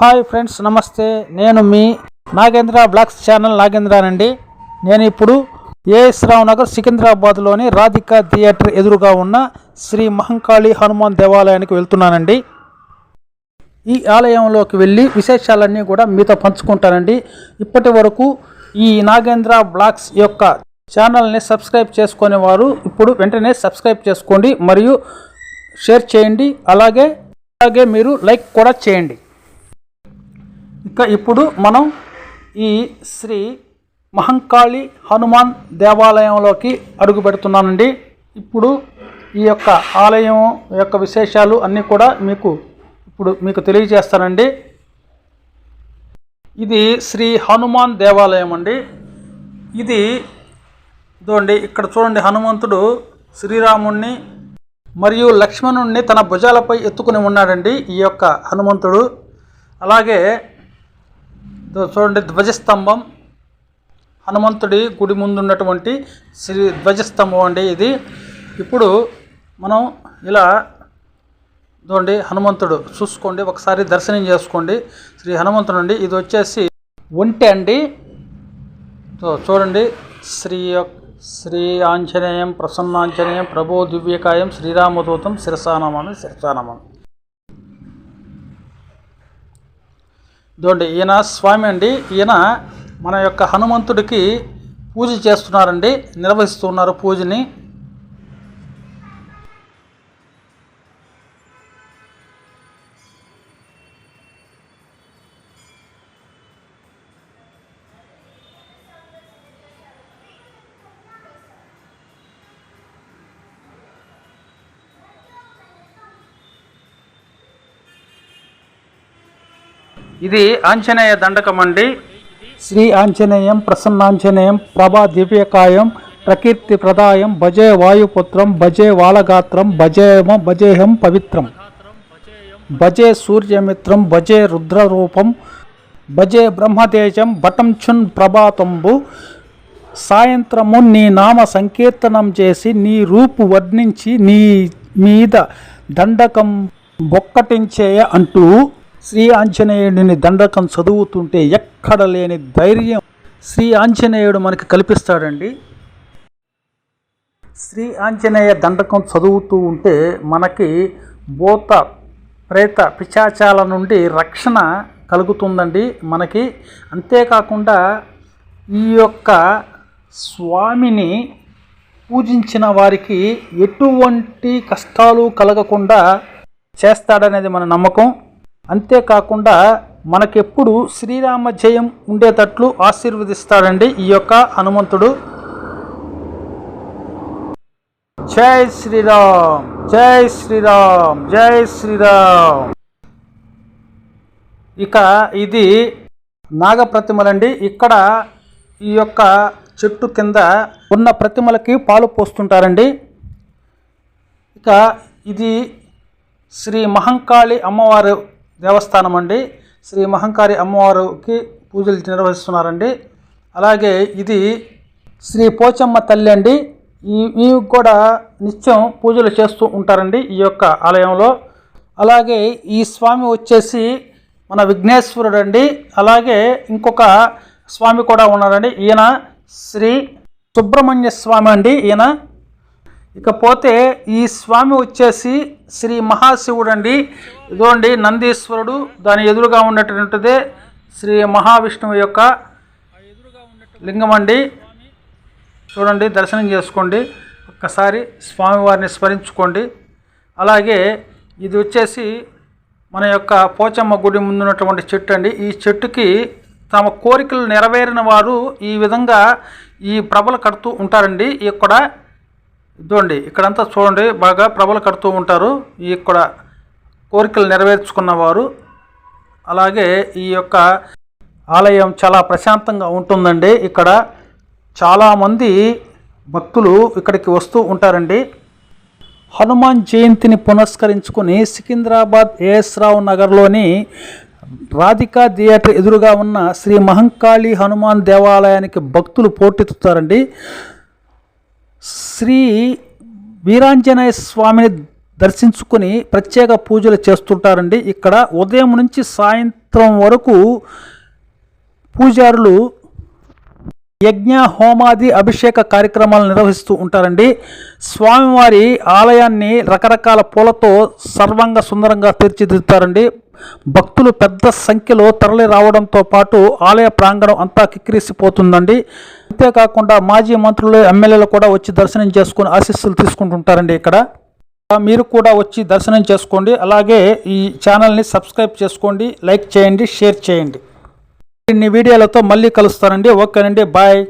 Hi friends నమస్తే. నేను మీ నాగేంద్ర బ్లాగ్స్ ఛానల్ నాగేంద్రానండి నేను ఇప్పుడు ఏఎస్ రావు నగర్ సికింద్రాబాద్లోని రాధికా థియేటర్ ఎదురుగా ఉన్న శ్రీ మహంకాళి హనుమాన్ దేవాలయానికి వెళ్తున్నానండి. ఈ ఆలయంలోకి వెళ్ళి విశేషాలన్నీ కూడా మీతో పంచుకుంటానండి. ఇప్పటి వరకు ఈ నాగేంద్ర బ్లాగ్స్ యొక్క ఛానల్ని సబ్స్క్రైబ్ చేసుకునే వారు ఇప్పుడు వెంటనే సబ్స్క్రైబ్ చేసుకోండి మరియు షేర్ చేయండి. అలాగే అలాగే మీరు లైక్ కూడా చేయండి. ఇక ఇప్పుడు మనం ఈ శ్రీ మహంకాళి హనుమాన్ దేవాలయంలోకి అడుగు పెడుతున్నానండి. ఇప్పుడు ఈ యొక్క ఆలయం యొక్క విశేషాలు అన్నీ కూడా మీకు ఇప్పుడు మీకు తెలియజేస్తానండి. ఇది శ్రీ హనుమాన్ దేవాలయం అండి. ఇది ఇదండి ఇక్కడ చూడండి హనుమంతుడు శ్రీరాముణ్ణి మరియు లక్ష్మణుణ్ణి తన భుజాలపై ఎత్తుకుని ఉన్నాడండి ఈ యొక్క హనుమంతుడు. అలాగే చూడండి ధ్వజస్తంభం. హనుమంతుడి గుడి ముందు ఉన్నటువంటి శ్రీ ధ్వజస్తంభం అండి ఇది. ఇప్పుడు మనం ఇలా చూడండి హనుమంతుడు చూసుకోండి ఒకసారి దర్శనం చేసుకోండి. శ్రీ హనుమంతుడు అండి ఇది వచ్చేసి ఒంటె అండి. చూడండి శ్రీ యొక్క- శ్రీ ఆంజనేయం ప్రసన్నాంజనేయం ప్రభో దివ్యకాయం శ్రీరామదూతం శిరసానమామి శిరసానమామి. ఇదిగోండి ఈయన స్వామి అండి. ఈయన మన యొక్క హనుమంతుడికి పూజ చేస్తున్నారండి నిర్వహిస్తున్నారు పూజని. ఇది ఆంజనేయ దండకం అండి. శ్రీ ఆంజనేయం ప్రసన్నాంజనేయం ప్రభా దివ్యకాయం ప్రకీర్తి ప్రదాయం భజే వాయుపుత్రం భజే వాలగాత్రం భజేమ భజేహం పవిత్రం. భజే సూర్యమిత్రం భజే రుద్రరూపం భజే బ్రహ్మతేజం బటంచున్ ప్రభాతంబు సాయంత్రము నీ నామ సంకీర్తనం చేసి నీ రూపు వర్ణించి నీ మీద దండకం బొక్కటించేయ అంటూ శ్రీ ఆంజనేయుడిని దండకం చదువుతుంటే ఎక్కడ లేని ధైర్యం శ్రీ ఆంజనేయుడు మనకి కల్పిస్తాడండి. శ్రీ ఆంజనేయ దండకం చదువుతూ ఉంటే మనకి భూత ప్రేత పిశాచాల నుండి రక్షణ కలుగుతుందండి మనకి. అంతేకాకుండా ఈ యొక్క స్వామిని పూజించిన వారికి ఎటువంటి కష్టాలు కలగకుండా చేస్తాడనేది మన నమ్మకం. అంతేకాకుండా మనకెప్పుడు శ్రీరామ జయం ఉండేటట్లు ఆశీర్వదిస్తాడండి ఈ యొక్క హనుమంతుడు. జై శ్రీరామ్ జై శ్రీరామ్ జై శ్రీరామ్. ఇక ఇది నాగ ప్రతిమలండి. ఇక్కడ ఈ యొక్క చెట్టు కింద ఉన్న ప్రతిమలకి పాలు పోస్తుంటారండి. ఇక ఇది శ్రీ మహంకాళి అమ్మవారు దేవస్థానం అండి. శ్రీ మహంకాళి అమ్మవారికి పూజలు నిర్వహిస్తున్నారండి. అలాగే ఇది శ్రీ పోచమ్మ తల్లి అండి. ఈ కూడా నిత్యం పూజలు చేస్తూ ఉంటారండి ఈ యొక్క ఆలయంలో. అలాగే ఈ స్వామి వచ్చేసి మన విఘ్నేశ్వరుడు అండి. అలాగే ఇంకొక స్వామి కూడా ఉన్నారండి. ఈయన శ్రీ సుబ్రహ్మణ్య స్వామి అండి. ఈయన ఇకపోతే ఈ స్వామి వచ్చేసి శ్రీ మహాశివుడు అండి ఇదిగోండి నందీశ్వరుడు దాని ఎదురుగా ఉన్నటువంటిదే శ్రీ మహావిష్ణువు యొక్క లింగం అండి చూడండి దర్శనం చేసుకోండి. ఒక్కసారి స్వామివారిని స్మరించుకోండి. అలాగే ఇది వచ్చేసి మన యొక్క పోచమ్మ గుడి ముందున్నటువంటి చెట్టు అండి. ఈ చెట్టుకి తమ కోరికలు నెరవేరిన వారు ఈ విధంగా ఈ ప్రభలు కడుతూ ఉంటారండి. ఇక్కడ ఇదండి. ఇక్కడంతా చూడండి బాగా ప్రభలు కడుతూ ఉంటారు. ఈ ఇక్కడ కోరికలు నెరవేర్చుకున్న వారు. అలాగే ఈ యొక్క ఆలయం చాలా ప్రశాంతంగా ఉంటుందండి. ఇక్కడ చాలామంది భక్తులు ఇక్కడికి వస్తూ ఉంటారండి. హనుమాన్ జయంతిని పునస్కరించుకుని సికింద్రాబాద్ ఏఎస్ రావు నగర్లోని రాధికా థియేటర్ ఎదురుగా ఉన్న శ్రీ మహంకాళి హనుమాన్ దేవాలయానికి భక్తులు పోటెత్తుతారండి. శ్రీ వీరాంజనేయ స్వామిని దర్శించుకుని ప్రత్యేక పూజలు చేస్తుంటారండి. ఇక్కడ ఉదయం నుంచి సాయంత్రం సాయంత్రం వరకు పూజారులు యజ్ఞ హోమాది అభిషేక కార్యక్రమాలు నిర్వహిస్తూ ఉంటారండి. స్వామివారి ఆలయాన్ని రకరకాల పూలతో సర్వంగా సుందరంగా తీర్చిదిద్దుతారండి. భక్తులు పెద్ద సంఖ్యలో తరలి రావడంతో పాటు ఆలయ ప్రాంగణం అంతా కిక్కిరిసిపోతుందండి. అంతేకాకుండా మాజీ మంత్రులు ఎమ్మెల్యేలు కూడా వచ్చి దర్శనం చేసుకుని ఆశీస్సులు తీసుకుంటుంటారండి ఇక్కడ. మీరు కూడా వచ్చి దర్శనం చేసుకోండి. అలాగే ఈ ఛానల్ని సబ్స్క్రైబ్ చేసుకోండి లైక్ చేయండి షేర్ చేయండి. ఇన్ని వీడియోలతో మళ్ళీ కలుస్తానండి. ఓకేనండి. బాయ్.